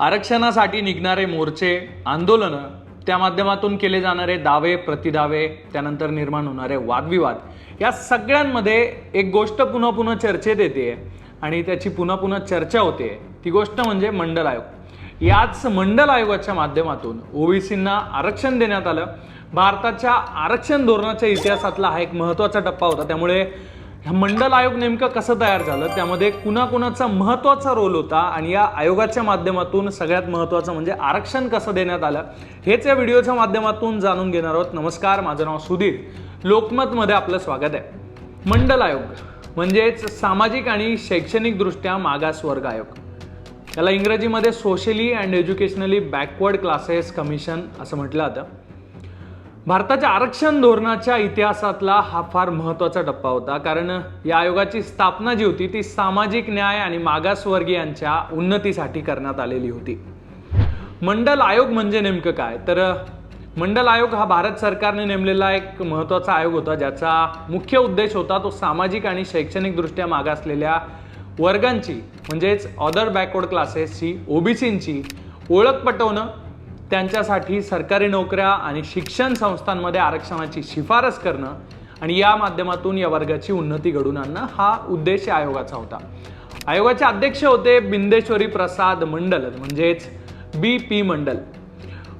आरक्षणासाठी निघणारे मोर्चे आंदोलनं त्या माध्यमातून केले जाणारे दावे प्रतिदावे त्यानंतर निर्माण होणारे वादविवाद या सगळ्यांमध्ये एक गोष्ट पुन्हा पुन्हा चर्चेत येते आणि त्याची पुन्हा पुन्हा चर्चा होते. ती गोष्ट म्हणजे मंडल आयोग. याच मंडल आयोगाच्या माध्यमातून ओबीसींना आरक्षण देण्यात आलं. भारताच्या आरक्षण धोरणाच्या इतिहासातला हा एक महत्त्वाचा टप्पा होता. त्यामुळे ह्या मंडल आयोग नेमकं कसं तयार झालं? त्यामध्ये कुणाकुणाचा महत्त्वाचा रोल होता आणि या आयोगाच्या माध्यमातून सगळ्यात महत्त्वाचं म्हणजे आरक्षण कसं देण्यात आलं हेच या व्हिडिओच्या माध्यमातून जाणून घेणार आहोत. नमस्कार माझं नाव सुधीर. लोकमतमध्ये आपलं स्वागत आहे. मंडल आयोग म्हणजेच सामाजिक आणि शैक्षणिकदृष्ट्या मागास वर्ग आयोग. त्याला इंग्रजीमध्ये socially and educationally backward classes commission असं म्हटलं जातं. भारताच्या आरक्षण धोरणाच्या इतिहासातला हा फार महत्त्वाचा टप्पा होता. कारण या आयोगाची स्थापना जी होती ती सामाजिक न्याय आणि मागासवर्गीयांच्या उन्नतीसाठी करण्यात आलेली होती. मंडल आयोग म्हणजे नेमकं काय? तर मंडल आयोग हा भारत सरकारने नेमलेला एक महत्त्वाचा आयोग होता ज्याचा मुख्य उद्देश होता तो सामाजिक आणि शैक्षणिकदृष्ट्या मागासलेल्या वर्गांची म्हणजेच अदर बॅकवर्ड क्लासेसची ओबीसींची ओळख पटवणं त्यांच्यासाठी सरकारी नोकऱ्या आणि शिक्षण संस्थांमध्ये आरक्षणाची शिफारस करणं आणि या माध्यमातून या वर्गाची उन्नती घडून आणणं हा उद्देश आयोगाचा होता. आयोगाचे अध्यक्ष होते बिंदेश्वरी प्रसाद मंडल म्हणजेच बी पी मंडल.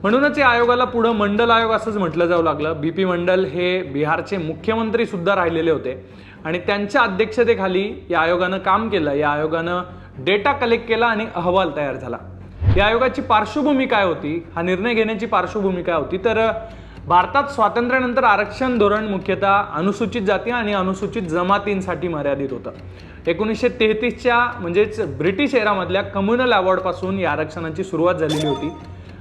म्हणूनच या आयोगाला पुढं मंडल आयोग असंच म्हटलं जाऊ लागलं. बी पी मंडल हे बिहारचे मुख्यमंत्री सुद्धा राहिलेले होते आणि त्यांच्या अध्यक्षतेखाली या आयोगानं काम केलं. या आयोगानं डेटा कलेक्ट केला आणि अहवाल तयार झाला. या आयोगाची पार्श्वभूमी काय होती? हा निर्णय घेण्याची पार्श्वभूमी काय होती? तर भारतात स्वातंत्र्यानंतर आरक्षण धोरण मुख्यतः अनुसूचित जाती आणि अनुसूचित जमातींसाठी मर्यादित होतं. एकोणीसशे तेहतीसच्या म्हणजेच ब्रिटिश एरामधल्या कम्युनल अवॉर्डपासून या आरक्षणाची सुरुवात झालेली होती.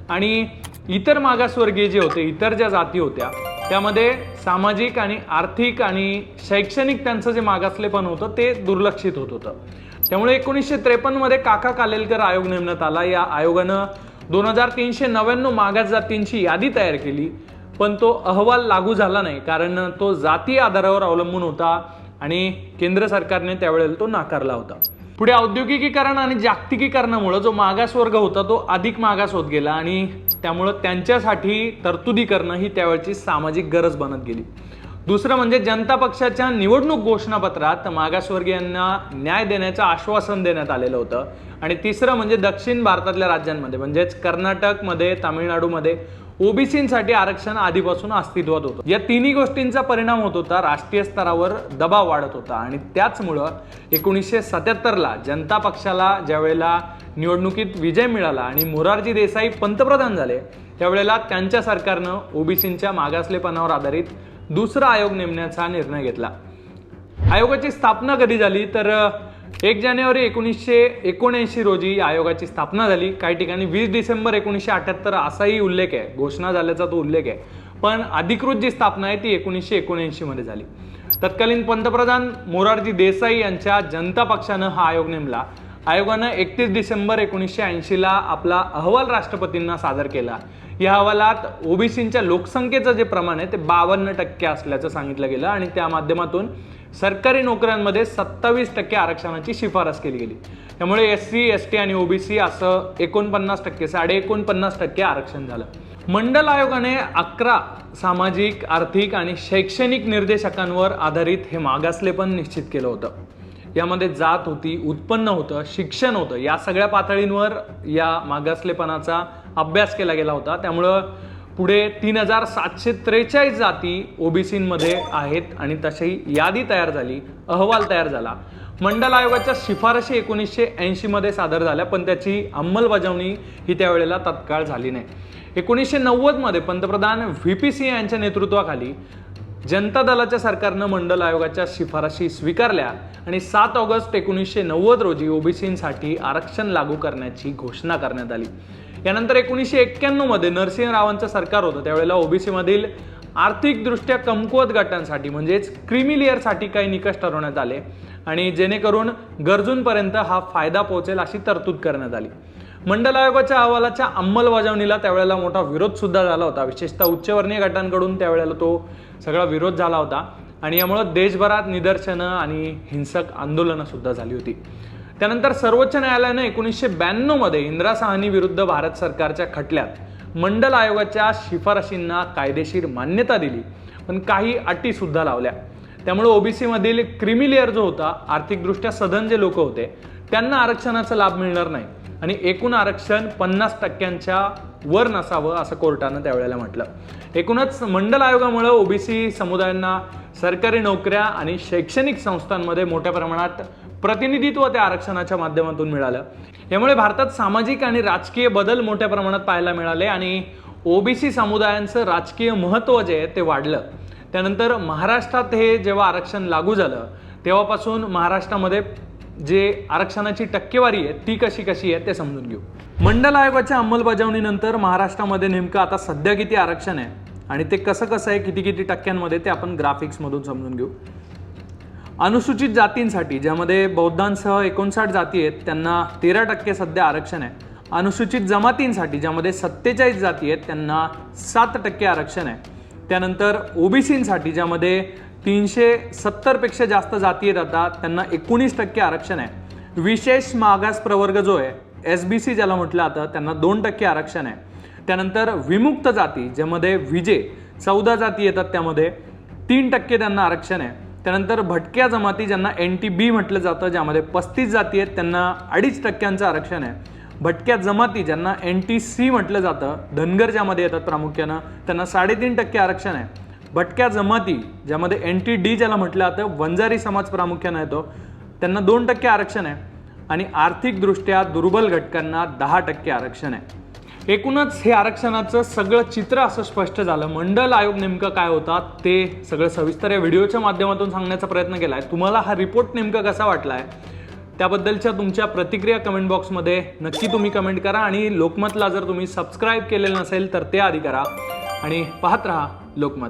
आणि इतर मागासवर्गीय जे होते इतर ज्या जाती होत्या त्यामध्ये सामाजिक आणि आर्थिक आणि शैक्षणिक त्यांचं जे मागासलेपण होतं ते दुर्लक्षित होत होतं. त्यामुळे एकोणीसशे त्रेपन्नमध्ये काका कालेलकर आयोग नेमण्यात आला. या आयोगानं दोन हजार तीनशे नव्याण्णव मागास जातींची यादी तयार केली पण तो अहवाल लागू झाला नाही कारण तो जाती आधारावर अवलंबून होता आणि केंद्र सरकारने त्यावेळेला तो नाकारला होता. पुढे औद्योगिकीकरण आणि जागतिकीकरणामुळे जो मागास वर्ग होता तो अधिक मागास होत गेला आणि त्यामुळं त्यांच्यासाठी तरतुदी करणं ही त्यावेळची सामाजिक गरज बनत गेली. दुसरं म्हणजे जनता पक्षाच्या निवडणूक घोषणापत्रात मागासवर्गीयांना न्याय देण्याचं आश्वासन देण्यात आलेलं होतं. आणि तिसरं म्हणजे दक्षिण भारतातल्या राज्यांमध्ये म्हणजेच कर्नाटकमध्ये तामिळनाडूमध्ये ओबीसींसाठी आरक्षण आधीपासून अस्तित्वात होतं. या तिन्ही गोष्टींचा परिणाम होत होता राष्ट्रीय स्तरावर दबाव वाढत होता. आणि त्याचमुळं एकोणीसशे सत्याहत्तरला जनता पक्षाला ज्यावेळेला निवडणुकीत विजय मिळाला आणि मोरारजी देसाई पंतप्रधान झाले त्यावेळेला त्यांच्या सरकारनं ओबीसींच्या मागासलेपणावर आधारित दुसरा आयोग नेमण्याचा निर्णय घेतला. आयोगाची स्थापना कधी झाली? तर एक जानेवारी एकोणीसशे एकोणऐंशी रोजी आयोगाची स्थापना झाली. काही ठिकाणी वीस डिसेंबर एकोणीसशे अठ्याहत्तर असाही उल्लेख आहे. घोषणा झाल्याचा तो उल्लेख आहे. पण अधिकृत जी स्थापना आहे ती एकोणीसशे एकोणऐंशी मध्ये झाली. तत्कालीन पंतप्रधान मोरारजी देसाई यांच्या जनता पक्षानं हा आयोग नेमला. आयोगानं एकतीस डिसेंबर एकोणीसशे ऐंशीला आपला अहवाल राष्ट्रपतींना सादर केला. या अहवालात ओबीसींच्या लोकसंख्येचं जे प्रमाण आहे ते बावन्न टक्के असल्याचं सांगितलं गेलं आणि त्या माध्यमातून सरकारी नोकऱ्यांमध्ये सत्तावीस टक्के आरक्षणाची शिफारस केली गेली. त्यामुळे एस सी एस टी आणि ओबीसी असं एकोणपन्नास टक्के साडे एकोणपन्नास टक्के आरक्षण झालं. मंडल आयोगाने अकरा सामाजिक आर्थिक आणि शैक्षणिक निर्देशकांवर आधारित हे मागासलेपण निश्चित केलं होतं. त्यामध्ये जात होती उत्पन्न होतं शिक्षण होतं. या सगळ्या पातळींवर या मागासलेपणाचा अभ्यास केला गेला होता. त्यामुळं पुढे तीन हजार सातशे त्रेचाळीस जाती ओबीसीमध्ये आहेत आणि तशी यादी तयार झाली अहवाल तयार झाला. मंडल आयोगाच्या शिफारशी एकोणीसशे ऐंशीमध्ये सादर झाल्या पण त्याची अंमलबजावणी ही त्यावेळेला तत्काळ झाली नाही. एकोणीसशे नव्वदमध्ये पंतप्रधान व्ही पी सिंह यांच्या नेतृत्वाखाली जनता दलाच्या सरकारनं मंडल आयोगाच्या शिफारशी स्वीकारल्या. आणि सात ऑगस्ट एकोणीसशे नव्वद रोजी ओबीसींसाठी आरक्षण लागू करण्याची घोषणा करण्यात आली. यानंतर एकोणीसशे एक्क्याण्णवमध्ये नरसिंह रावांचं सरकार होतं. त्यावेळेला ओबीसीमधील आर्थिकदृष्ट्या कमकुवत गटांसाठी म्हणजेच क्रिमी लेअरसाठी काही निकष ठरवण्यात आले आणि जेणेकरून गरजूंपर्यंत हा फायदा पोहोचेल अशी तरतूद करण्यात आली. मंडल आयोगाच्या अहवालाच्या अंमलबजावणीला त्यावेळेला मोठा विरोध सुद्धा झाला होता. विशेषतः उच्चवर्णीय गटांकडून त्यावेळेला तो सगळा विरोध झाला होता. आणि यामुळं देशभरात निदर्शनं आणि हिंसक आंदोलनं सुद्धा झाली होती. त्यानंतर सर्वोच्च न्यायालयानं एकोणीसशे ब्याण्णवमध्ये इंदिरा साहनी विरुद्ध भारत सरकारच्या खटल्यात मंडल आयोगाच्या शिफारशींना कायदेशीर मान्यता दिली पण काही अटी सुद्धा लावल्या. त्यामुळे ओबीसीमधील मधील क्रिमी लेअर जो होता आर्थिकदृष्ट्या सधन जे लोक होते त्यांना आरक्षणाचा लाभ मिळणार नाही. आणि एकूण आरक्षण पन्नास टक्क्यांच्या वर नसावं असं कोर्टानं त्यावेळेला म्हटलं. एकूणच मंडल आयोगामुळे ओबीसी समुदायांना सरकारी नोकऱ्या आणि शैक्षणिक संस्थांमध्ये मोठ्या प्रमाणात प्रतिनिधित्व त्या आरक्षणाच्या माध्यमातून मिळालं. यामुळे भारतात सामाजिक आणि राजकीय बदल मोठ्या प्रमाणात पाहायला मिळाले आणि ओबीसी समुदायांचं राजकीय महत्त्व जे आहे ते वाढलं. त्यानंतर महाराष्ट्रात हे जेव्हा आरक्षण लागू झालं तेव्हापासून महाराष्ट्रामध्ये जे आरक्षणाची टक्केवारी आहे ती कशी कशी आहे ते समजून घेऊ. मंडल आयोगाच्या अंमलबजावणीनंतर महाराष्ट्रामध्ये नेमकं आता सध्या किती आरक्षण आहे आणि ते कसं कसं आहे किती किती टक्क्यांमध्ये ते आपण ग्राफिक्समधून समजून घेऊ. अनुसूचित जातींसाठी ज्यामध्ये बौद्धांसह एकोणसाठ जाती आहेत त्यांना तेरा टक्के सध्या आरक्षण आहे. अनुसूचित जमातींसाठी ज्यामध्ये सत्तेचाळीस जाती आहेत त्यांना सात टक्के आरक्षण आहे. त्यानंतर ओबीसींसाठी ज्यामध्ये तीनशे सत्तरपेक्षा जास्त जाती येतात त्यांना एकोणीस टक्के आरक्षण आहे. विशेष मागास प्रवर्ग जो आहे एस बी सी ज्याला म्हटलं जातं त्यांना दोन टक्के आरक्षण आहे. त्यानंतर विमुक्त जाती ज्यामध्ये विजे चौदा जाती येतात त्यामध्ये तीन टक्के त्यांना आरक्षण आहे. त्यानंतर भटक्या जमाती ज्यांना एन टी बी म्हटलं जातं ज्यामध्ये पस्तीस जाती आहेत त्यांना अडीच टक्क्यांचं आरक्षण आहे. भटक्या जमाती ज्यांना एन टी सी म्हटलं जातं धनगर ज्यामध्ये येतात प्रामुख्यानं त्यांना साडेतीन टक्के आरक्षण आहे. भटक्या जमाती ज्यामध्ये एन टी डी ज्याला म्हटलं जातं वंजारी समाज प्रामुख्यानं येतो त्यांना दोन टक्के आरक्षण आहे. आणि आर्थिकदृष्ट्या दुर्बल घटकांना दहा टक्के आरक्षण आहे. एकूणच हे आरक्षणाचं सगळं चित्र असं स्पष्ट झालं. मंडल आयोग नेमकं काय होता ते सगळं सविस्तर या व्हिडिओच्या माध्यमातून सांगण्याचा प्रयत्न केला आहे तुम्हाला हा रिपोर्ट नेमका कसा वाटला आहे त्याबद्दलच्या तुमच्या प्रतिक्रिया कमेंट बॉक्समध्ये नक्की तुम्ही कमेंट करा. आणि लोकमतला जर तुम्ही सबस्क्राईब केलेलं नसेल तर ते आधी करा. आणि पाहत राहा लोकमत.